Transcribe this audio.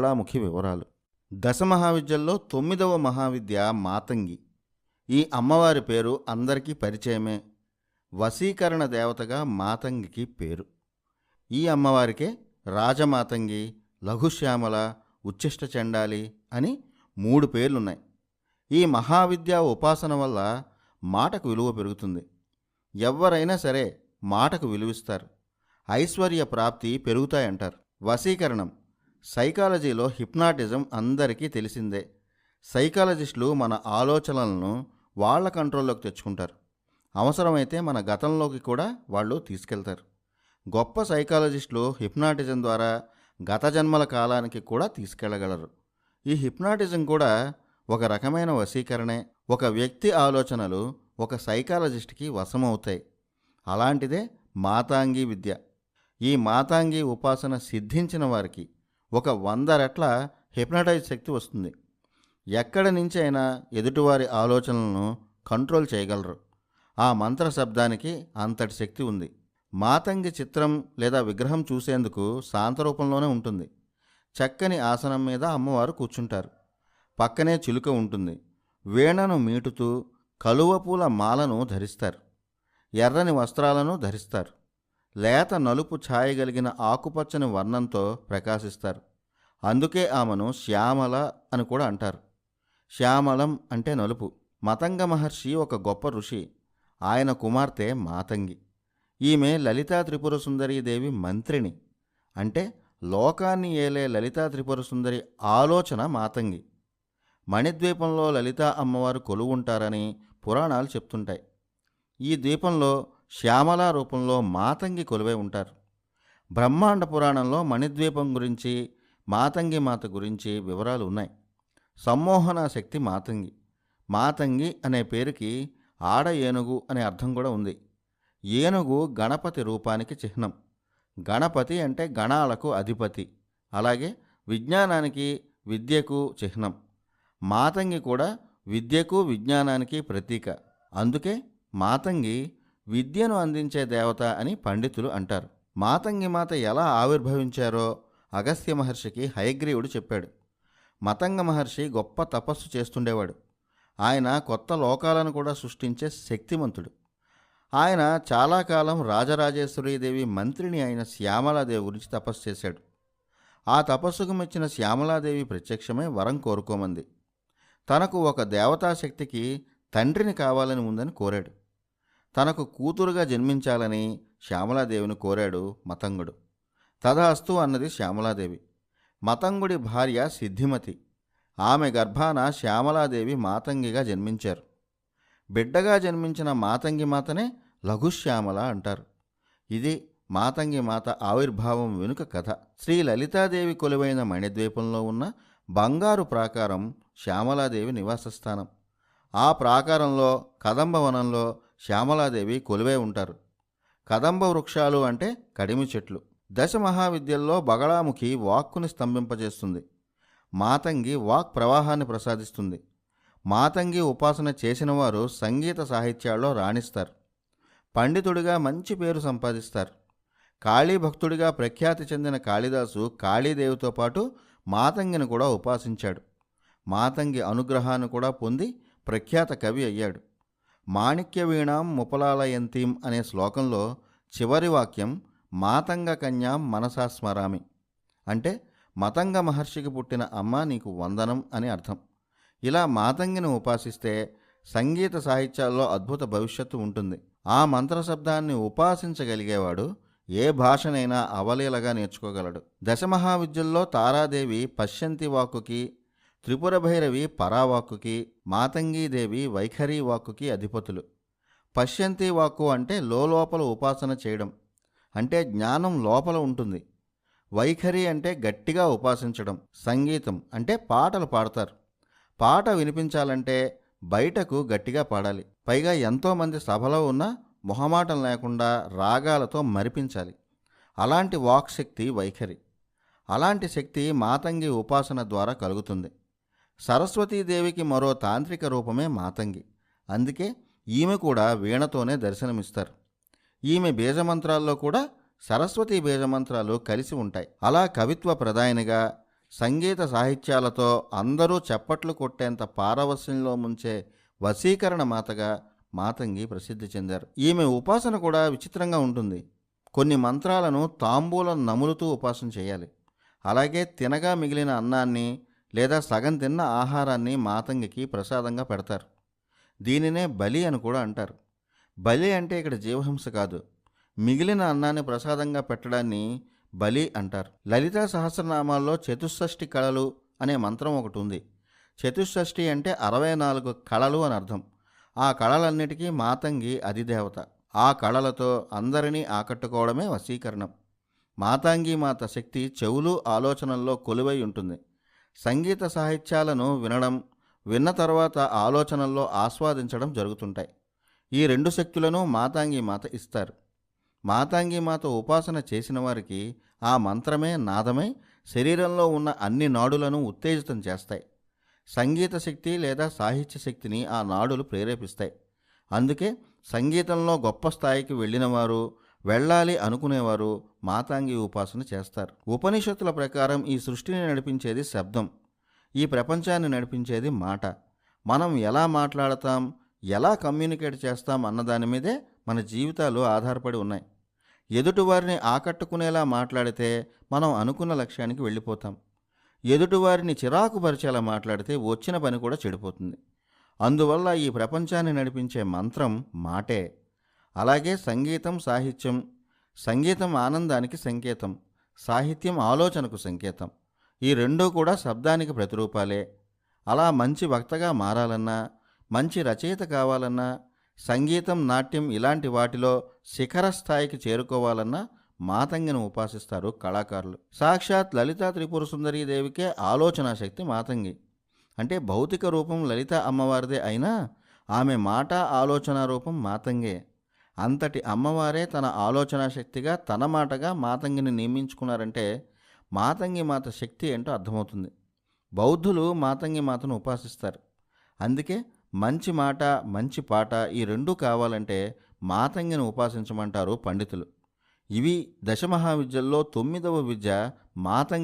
జ్వాలాముఖి వివరాలు. దశ మహావిద్యల్లో తొమ్మిదవ మహావిద్య మాతంగి. ఈ అమ్మవారి పేరు అందరికీ పరిచయమే. వశీకరణ దేవతగా మాతంగికి పేరు. ఈ అమ్మవారికే రాజమాతంగి లఘుశ్యామల ఉచ్చిష్ట చండాలి అని మూడు పేర్లున్నాయి. ఈ మహావిద్య ఉపాసన వల్ల మాటకు విలువ పెరుగుతుంది. ఎవరైనా సరే మాటకు విలువిస్తారు. ఐశ్వర్య ప్రాప్తి పెరుగుతాయంటారు. వశీకరణం. సైకాలజీలో హిప్నాటిజం అందరికీ తెలిసిందే. సైకాలజిస్టులు మన ఆలోచనలను వాళ్ళ కంట్రోల్లోకి తెచ్చుకుంటారు. అవసరమైతే మన గతంలోకి కూడా వాళ్ళు తీసుకెళ్తారు. గొప్ప సైకాలజిస్టులు హిప్నాటిజం ద్వారా గత జన్మల కాలానికి కూడా తీసుకెళ్ళగలరు. ఈ హిప్నాటిజం కూడా ఒక రకమైన వశీకరణే. ఒక వ్యక్తి ఆలోచనలు ఒక సైకాలజిస్ట్కి వశమవుతాయి. అలాంటిదే మాతాంగి విద్య. ఈ మాతాంగి ఉపాసన సిద్ధించిన వారికి ఒక వంద రెట్ల హిప్నటైజ్ శక్తి వస్తుంది. ఎక్కడి నుంచి అయినా ఎదుటివారి ఆలోచనలను కంట్రోల్ చేయగలరు. ఆ మంత్ర శబ్దానికి అంతటి శక్తి ఉంది. మాతంగి చిత్రం లేదా విగ్రహం చూసేందుకు శాంతరూపంలోనే ఉంటుంది. చక్కని ఆసనం మీద అమ్మవారు కూర్చుంటారు. పక్కనే చిలుక ఉంటుంది. వీణను మీటుతూ కలువపూల మాలను ధరిస్తారు. ఎర్రని వస్త్రాలను ధరిస్తారు. లేత నలుపు ఛాయగలిగిన ఆకుపచ్చని వర్ణంతో ప్రకాశిస్తారు. అందుకే ఆమెను శ్యామల అని కూడా అంటారు. శ్యామలం అంటే నలుపు. మతంగ మహర్షి ఒక గొప్ప ఋషి. ఆయన కుమార్తె మాతంగి. ఈమె లలితా త్రిపుర సుందరీదేవి మంత్రిని అంటే లోకాన్ని ఏలే లలితా త్రిపుర సుందరి ఆలోచన మాతంగి. మణిద్వీపంలో లలితా అమ్మవారు కొలువుంటారని పురాణాలు చెప్తుంటాయి. ఈ ద్వీపంలో శ్యామల రూపంలో మాతంగి కొలువై ఉంటారు. బ్రహ్మాండ పురాణంలో మణిద్వీపం గురించి మాతంగి మాత గురించి వివరాలు ఉన్నాయి. సమ్మోహన శక్తి మాతంగి. మాతంగి అనే పేరుకి ఆడ ఏనుగు అనే అర్థం కూడా ఉంది. ఏనుగు గణపతి రూపానికి చిహ్నం. గణపతి అంటే గణాలకు అధిపతి. అలాగే విజ్ఞానానికి విద్యకు చిహ్నం. మాతంగి కూడా విద్యకు విజ్ఞానానికి ప్రతీక. అందుకే మాతంగి విద్యను అందించే దేవత అని పండితులు అంటారు. మాతంగి మాత ఎలా ఆవిర్భవించారో అగస్త్య మహర్షికి హయగ్రీవుడు చెప్పాడు. మతంగ మహర్షి గొప్ప తపస్సు చేస్తుండేవాడు. ఆయన కొత్త లోకాలను కూడా సృష్టించే శక్తిమంతుడు. ఆయన చాలా కాలం రాజరాజేశ్వరీదేవి మంత్రిని అయిన శ్యామలాదేవి గురించి తపస్సు చేశాడు. ఆ తపస్సుకు మెచ్చిన శ్యామలాదేవి ప్రత్యక్షమై వరం కోరుకోమంది. తనకు ఒక దేవతాశక్తికి తండ్రిని కావాలని ఉందని కోరాడు. తనకు కూతురుగా జన్మించాలని శ్యామలాదేవిని కోరాడు మతంగుడు. తదాస్తు అన్నది శ్యామలాదేవి. మతంగుడి భార్య సిద్ధిమతి. ఆమె గర్భాన శ్యామలాదేవి మాతంగిగా జన్మించారు. బిడ్డగా జన్మించిన మాతంగి మాతనే లఘుశ్యామల అంటారు. ఇది మాతంగి మాత ఆవిర్భావం వెనుక కథ. శ్రీ లలితాదేవి కొలువైన మణిద్వీపంలో ఉన్న బంగారు ప్రాకారం శ్యామలాదేవి నివాసస్థానం. ఆ ప్రాకారంలో కదంబవనంలో శ్యామలాదేవి కొలువై ఉంటారు. కదంబ వృక్షాలు అంటే కడిమి చెట్లు. దశ మహావిద్యల్లో బగళాముఖి వాక్కుని స్తంభింపజేస్తుంది. మాతంగి వాక్ ప్రవాహాన్ని ప్రసాదిస్తుంది. మాతంగి ఉపాసన చేసిన వారు సంగీత సాహిత్యాల్లో రాణిస్తారు. పండితుడిగా మంచి పేరు సంపాదిస్తారు. కాళీ భక్తుడిగా ప్రఖ్యాతి చెందిన కాళిదాసు కాళీదేవితో పాటు మాతంగిని కూడా ఉపాసించాడు. మాతంగి అనుగ్రహాన్ని కూడా పొంది ప్రఖ్యాత కవి అయ్యాడు. మాణిక్య వీణాం ముపలాలయంతీం అనే శ్లోకంలో చివరి వాక్యం మాతంగ కన్యాం మనసా స్మరామి. అంటే మతంగ మహర్షికి పుట్టిన అమ్మ నీకు వందనం అని అర్థం. ఇలా మాతంగిని ఉపాసిస్తే సంగీత సాహిత్యాల్లో అద్భుత భవిష్యత్తు ఉంటుంది. ఆ మంత్రశబ్దాన్ని ఉపాసించగలిగేవాడు ఏ భాషనైనా అవలీలగా నేర్చుకోగలడు. దశమహావిద్యల్లో తారాదేవి పశ్యంతి వాక్కుకి త్రిపుర భైరవి పరావాక్కుకి మాతంగీదేవి వైఖరి వాక్కుకి అధిపతులు. పశ్యంతి వాక్కు అంటే లోపల ఉపాసన చేయడం అంటే జ్ఞానం లోపల ఉంటుంది. వైఖరి అంటే గట్టిగా ఉపాసించడం సంగీతం అంటే పాటలు పాడతారు. పాట వినిపించాలంటే బయటకు గట్టిగా పాడాలి. పైగా ఎంతోమంది సభలో ఉన్న మొహమాటం లేకుండా రాగాలతో మరిపించాలి. అలాంటి వాక్శక్తి వైఖరి. అలాంటి శక్తి మాతంగి ఉపాసన ద్వారా కలుగుతుంది. సరస్వతీదేవికి మరో తాంత్రిక రూపమే మాతంగి. అందుకే ఈమె కూడా వీణతోనే దర్శనమిస్తారు. ఈమె బీజమంత్రాల్లో కూడా సరస్వతి బీజమంత్రాలు కలిసి ఉంటాయి. అలా కవిత్వ ప్రధానిగా సంగీత సాహిత్యాలతో అందరూ చప్పట్లు కొట్టేంత పారవస్యంలో ముంచే వశీకరణ మాతగా మాతంగి ప్రసిద్ధి చెందారు. ఈమె ఉపాసన కూడా విచిత్రంగా ఉంటుంది. కొన్ని మంత్రాలను తాంబూలం నములుతూ ఉపాసన చేయాలి. అలాగే తినగా మిగిలిన అన్నాన్ని లేదా సగం తిన్న ఆహారాన్ని మాతంగికి ప్రసాదంగా పెడతారు. దీనినే బలి అని కూడా అంటారు. బలి అంటే ఇక్కడ జీవహింస కాదు. మిగిలిన అన్నాన్ని ప్రసాదంగా పెట్టడాన్ని బలి అంటారు. లలితా సహస్రనామాల్లో చతుషష్ఠి కళలు అనే మంత్రం ఒకటి ఉంది. చతుషష్ఠి అంటే అరవై నాలుగు కళలు అని అర్థం. ఆ కళలన్నిటికీ మాతంగి అధిదేవత. ఆ కళలతో అందరినీ ఆకట్టుకోవడమే వశీకరణం. మాతాంగి మాత శక్తి చెవులు ఆలోచనల్లో కొలువై ఉంటుంది. సంగీత సాహిత్యాలను వినడం విన్న తర్వాత ఆలోచనల్లో ఆస్వాదించడం జరుగుతుంటాయి. ఈ రెండు శక్తులను మాతాంగి మాత ఇస్తారు. మాతాంగి మాత ఉపాసన చేసిన వారికి ఆ మంత్రమే నాదమై శరీరంలో ఉన్న అన్ని నాడులను ఉత్తేజితం చేస్తాయి. సంగీత శక్తి లేదా సాహిత్య శక్తిని ఆ నాడులు ప్రేరేపిస్తాయి. అందుకే సంగీతంలో గొప్ప స్థాయికి వెళ్ళినవారు వెళ్ళాలి అనుకునేవారు మాతాంగి ఉపాసన చేస్తారు. ఉపనిషత్తుల ప్రకారం ఈ సృష్టిని నడిపించేది శబ్దం. ఈ ప్రపంచాన్ని నడిపించేది మాట. మనం ఎలా మాట్లాడతాం ఎలా కమ్యూనికేట్ చేస్తాం అన్నదాని మీదే మన జీవితాలు ఆధారపడి ఉన్నాయి. ఎదుటివారిని ఆకట్టుకునేలా మాట్లాడితే మనం అనుకున్న లక్ష్యానికి వెళ్ళిపోతాం. ఎదుటివారిని చిరాకు పరిచేలా మాట్లాడితే వచ్చిన పని కూడా చెడిపోతుంది. అందువల్ల ఈ ప్రపంచాన్ని నడిపించే మంత్రం మాటే. అలాగే సంగీతం సాహిత్యం సంగీతం ఆనందానికి సంకేతం సాహిత్యం ఆలోచనకు సంకేతం. ఈ రెండూ కూడా శబ్దానికి ప్రతిరూపాలే. అలా మంచి వక్తగా మారాలన్నా మంచి రచయిత కావాలన్నా సంగీతం నాట్యం ఇలాంటి వాటిలో శిఖర స్థాయికి చేరుకోవాలన్నా మాతంగిని ఉపాసిస్తారు కళాకారులు. సాక్షాత్ లలితా త్రిపుర సుందరీదేవికే ఆలోచనా శక్తి మాతంగి. అంటే భౌతిక రూపం లలిత అమ్మవారిదే అయినా ఆమె మాట ఆలోచన రూపం మాతంగే. అంతటి అమ్మవారే తన ఆలోచన శక్తిగా తన మాటగా మాతంగిని నియమించుకున్నారంటే మాతంగి మాత శక్తి ఏంటో అర్థమవుతుంది. బౌద్ధులు మాతంగి మాతను ఉపాసిస్తారు. అందుకే మంచి మాట మంచి పాట ఈ రెండూ కావాలంటే మాతంగిని ఉపాసించమంటారు పండితులు. ఇవి దశమహావిద్యల్లో తొమ్మిదవ విద్య మాతంగి